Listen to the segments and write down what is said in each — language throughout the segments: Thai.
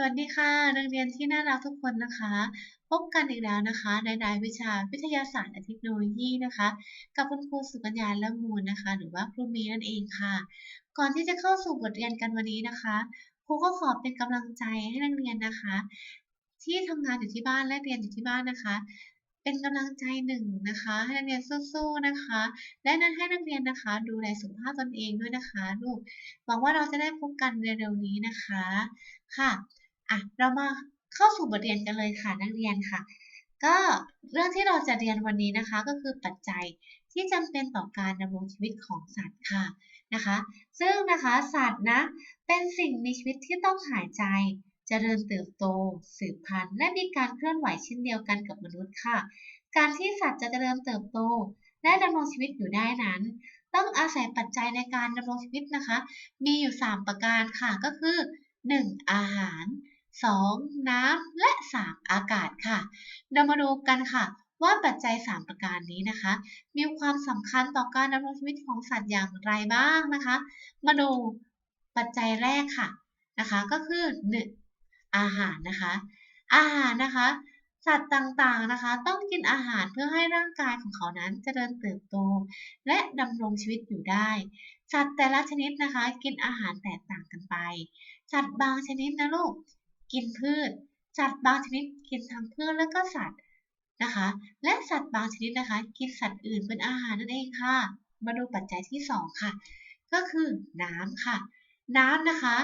สวัสดีค่ะนักเรียนที่น่ารักทุกคนนะคะ พบกันอีกแล้วนะคะ ในรายวิชาวิทยาศาสตร์และเทคโนโลยีนะคะ กับคุณครูสุกัญญาละมูลนะคะ หรือว่าครูมีนั่นเองค่ะ ก่อนที่จะเข้าสู่บทเรียนกันวันนี้นะคะครูก็ขอเป็นกำลังใจให้นักเรียนนะคะ ที่ทำงานอยู่ที่บ้านและเรียนอยู่ที่บ้านนะคะ เป็นกำลังใจหนึ่งนะคะ ให้นักเรียนสู้ๆนะคะ และนั้นให้นักเรียนนะคะ ดูแลสุขภาพตนเองด้วยนะคะลูกหวังว่าเราจะได้พบกันเร็วๆนี้นะคะค่ะ อะเรามาเข้าสู่บทเรียนกันเลยค่ะนักเรียนค่ะ ก็เรื่องที่เราจะเรียนวันนี้นะคะ ก็คือปัจจัยที่จำเป็นต่อการดำรงชีวิตของสัตว์ค่ะนะคะ ซึ่งนะคะสัตว์นะเป็นสิ่งมีชีวิตที่ต้องหายใจเจริญเติบโต สืบพันธุ์และมีการเคลื่อนไหวเช่นเดียวกันกับมนุษย์ค่ะ การที่สัตว์จะเจริญเติบโต และดำรงชีวิตอยู่ได้นั้น ต้องอาศัยปัจจัยในการดำรงชีวิตนะคะ มีอยู่ 3 ประการค่ะก็คือ 1. อาหาร 2. น้ำและ 3. อากาศค่ะเรามาดูกันค่ะ ว่าปัจจัย 3 ประการนี้นะคะ มีความสำคัญต่อการดำรงชีวิตของสัตว์อย่างไรบ้างนะคะ มาดูปัจจัยแรกค่ะนะคะก็คือ 1. อาหารนะคะ อาหารนะคะ สัตว์ต่างๆนะคะ ต้องกินอาหารเพื่อให้ร่างกายของเขานั้นเจริญเติบโต และดำรงชีวิตอยู่ได้ สัตว์แต่ละชนิดนะคะ กินอาหารแตกต่างกันไป สัตว์บางชนิดนะลูก กินพืช สัตว์บางชนิดกินทั้งพืชและก็สัตว์นะคะ และสัตว์บางชนิดนะคะ กินสัตว์อื่นเป็นอาหารนั่นเองค่ะ มาดูปัจจัยที่ 2 ค่ะ ก็คือน้ำค่ะ น้ำนะคะ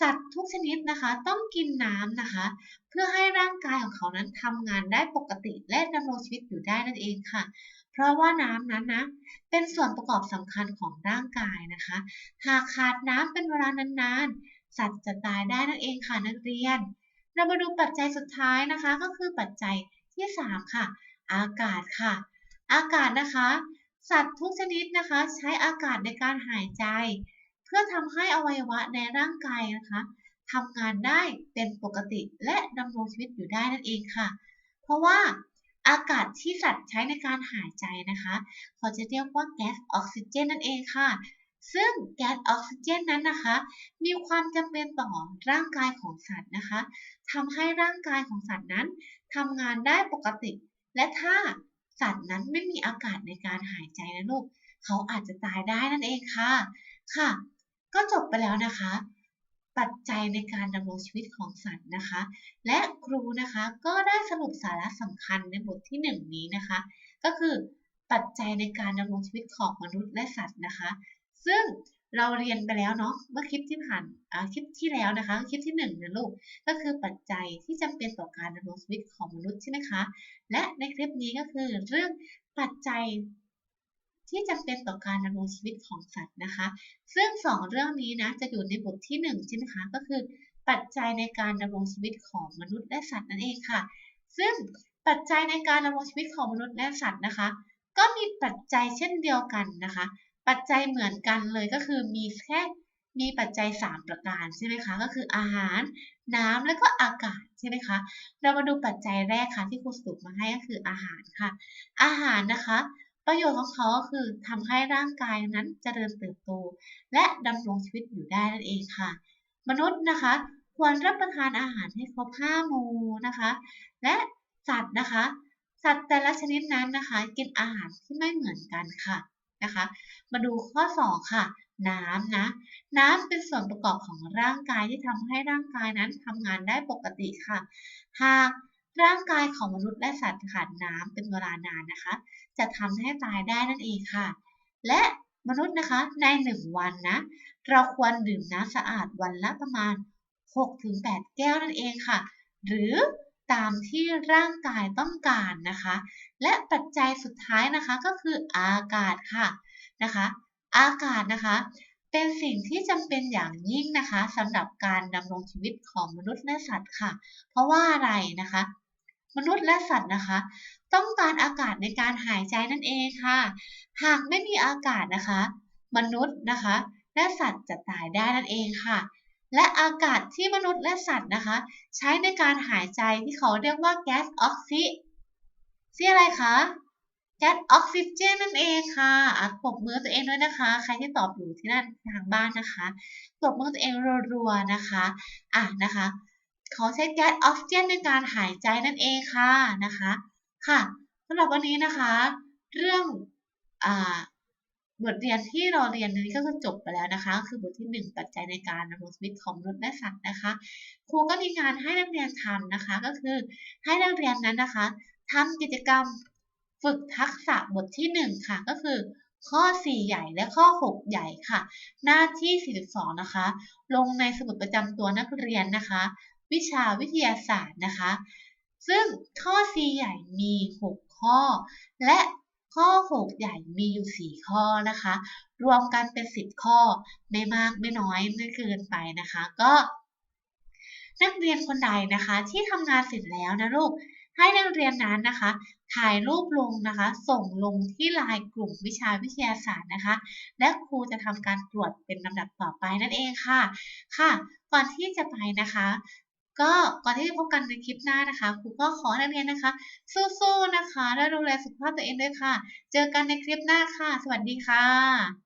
สัตว์ทุกชนิดนะคะ ต้องกินน้ำนะคะ เพื่อให้ร่างกายของเขานั้นทำงานได้ปกติและดำรงชีวิตอยู่ได้นั่นเองค่ะ เพราะว่าน้ำนั้นนะเป็นส่วนประกอบสำคัญของร่างกายนะคะ หากขาดน้ำเป็นเวลานานๆ สัตว์จะตายได้นั่นเองค่ะนักเรียน เรามาดูปัจจัยสุดท้ายนะคะ ก็คือปัจจัยที่ 3 ค่ะ อากาศค่ะ อากาศนะคะ สัตว์ทุกชนิดนะคะ ใช้อากาศในการหายใจ เพื่อทำให้อวัยวะในร่างกายนะคะทำงานได้เป็นปกติและดำรงชีวิตอยู่ได้นั่นเองค่ะ เพราะว่าอากาศที่สัตว์ใช้ในการหายใจนะคะเขาจะเรียกว่าแก๊สออกซิเจนนั่นเองค่ะ ซึ่งแก๊สออกซิเจนนั้นนะคะ มีความจำเป็นต่อร่างกายของสัตว์นะคะทำให้ร่างกายของสัตว์นั้นทำงานได้ปกติ และถ้าสัตว์นั้นไม่มีอากาศในการหายใจนะลูกเขาอาจจะตายได้นั่นเองค่ะ ค่ะ ก็จบไปแล้วนะคะ ปัจจัยในการดำรงชีวิตของสัตว์นะคะ และครูนะคะก็ได้สรุปสาระสำคัญในบทที่ 1 นี้นะคะ ก็คือปัจจัยในการดำรงชีวิตของมนุษย์และสัตว์นะคะ ซึ่งเราเรียนไปแล้วเนาะเมื่อคลิปที่ผ่านคลิปที่แล้วนะคะ คลิปที่1นึ่งนะลูกก็คือปัจจัยที่จำเป็นต่อการดำรงชีวิตของมนุษย์ใช่ไหมคะ และในคลิปนี้ก็คือเรื่องปัจจัยที่จำเป็นต่อการดำรงชีวิตของสัตว์นะคะ ซึ่ง 2 เรื่องนี้นะจะอยู่ในบทที่1ใช่ไหมคะก็คือ ปัจจัยในการดำรงชีวิตของมนุษย์และสัตว์นั่นเองค่ะ ซึ่งปัจจัยในการดำรงชีวิตของมนุษย์และสัตว์นะคะ ก็มีปัจจัยเช่นเดียวกันนะคะ ปัจจัยเหมือนกันเลยก็คือมีแค่มีปัจจัย 3 ประการใช่ไหมคะ ก็คืออาหาร น้ำและก็อากาศใช่ไหมคะ เรามาดูปัจจัยแรกค่ะที่ครูสรุปมาให้ก็คืออาหารค่ะ อาหารนะคะ ประโยชน์ของเขาก็คือทำให้ร่างกายนั้นเจริญเติบโต และดำรงชีวิตอยู่ได้นั่นเองค่ะ มนุษย์นะคะ ควรรับประทานอาหารให้ครบ5หมู่นะคะ และสัตว์นะคะ สัตว์แต่ละชนิดนั้นนะคะ กินอาหารที่ไม่เหมือนกันค่ะ นะคะ มาดูข้อ 2 ค่ะ น้ำนะ น้ำเป็นส่วนประกอบของร่างกายที่ทำให้ร่างกายนั้นทำงานได้ปกติค่ะ หากร่างกายของมนุษย์และสัตว์ขาดน้ำเป็นเวลานานนะคะ จะทำให้ตายได้นั่นเองค่ะ และมนุษย์นะคะใน 1 วันนะ เราควรดื่มน้ำสะอาดวันละประมาณ 6-8 แก้วนั่นเองค่ะ หรือ ตามที่ร่างกายต้องการนะคะ และปัจจัยสุดท้ายนะคะก็คืออากาศค่ะนะคะ อากาศนะคะ เป็นสิ่งที่จำเป็นอย่างยิ่งนะคะสำหรับการดำรงชีวิตของมนุษย์และสัตว์ค่ะ เพราะว่าอะไรนะคะ มนุษย์และสัตว์นะคะ ต้องการอากาศในการหายใจนั่นเองค่ะ หากไม่มีอากาศนะคะ มนุษย์นะคะ และสัตว์จะตายได้นั่นเองค่ะ และอากาศที่มนุษย์และสัตว์นะคะ ใช้ในการหายใจที่เขาเรียกว่าแก๊สออกซิซีอะไรคะแก๊สออกซิเจนนั่นเองค่ะอะปบมือตัวเองด้วยนะคะ ใครที่ตอบอยู่ที่นั่นทางบ้านนะคะปบมือตัวเองรัวๆนะคะอะนะคะเขาใช้แก๊สออกซิเจนในการหายใจนั่นเองค่ะนะคะ ค่ะสำหรับวันนี้นะคะ เรื่องอ่า บทเรียนที่เราเรียนนี้ก็คือจบไปแล้วนะคะ คือบทที่ 1 ปัจจัยในการดำรงชีวิตของมนุษย์และสัตว์นะคะ ครูก็มีงานให้นักเรียนทำนะคะ ก็คือให้นักเรียนนั้นนะคะทำกิจกรรมฝึกทักษะบทที่ 1 ค่ะ ก็คือข้อ 4 ใหญ่และข้อ 6 ใหญ่ค่ะ หน้าที่ 42 นะคะ ลงในสมุดประจำตัวนักเรียนนะคะ วิชาวิทยาศาสตร์นะคะ ซึ่งข้อ C ใหญ่มี 6 ข้อ และ ข้อ 6 ใหญ่มีอยู่ 4 ข้อนะคะ รวมกันเป็น 10 ข้อ ไม่มากไม่น้อยไม่เกินไปนะคะ ก็ นักเรียนคนใดนะคะ ที่ทำงานเสร็จแล้วนะลูก ให้นักเรียนนั้นนะคะ ถ่ายรูปลงนะคะ ส่งลงที่ไลน์กลุ่มวิชาวิทยาศาสตร์นะคะ และครูจะทำการตรวจเป็นลำดับต่อไปนั่นเองค่ะ ค่ะ ก่อนที่จะไปนะคะ ก็ก่อนที่จะพบกันในคลิปหน้านะคะ ครูก็ขอนักเรียนนะคะ สู้ๆนะคะและดูแลสุขภาพตัวเองด้วยค่ะ เจอกันในคลิปหน้าค่ะ สวัสดีค่ะ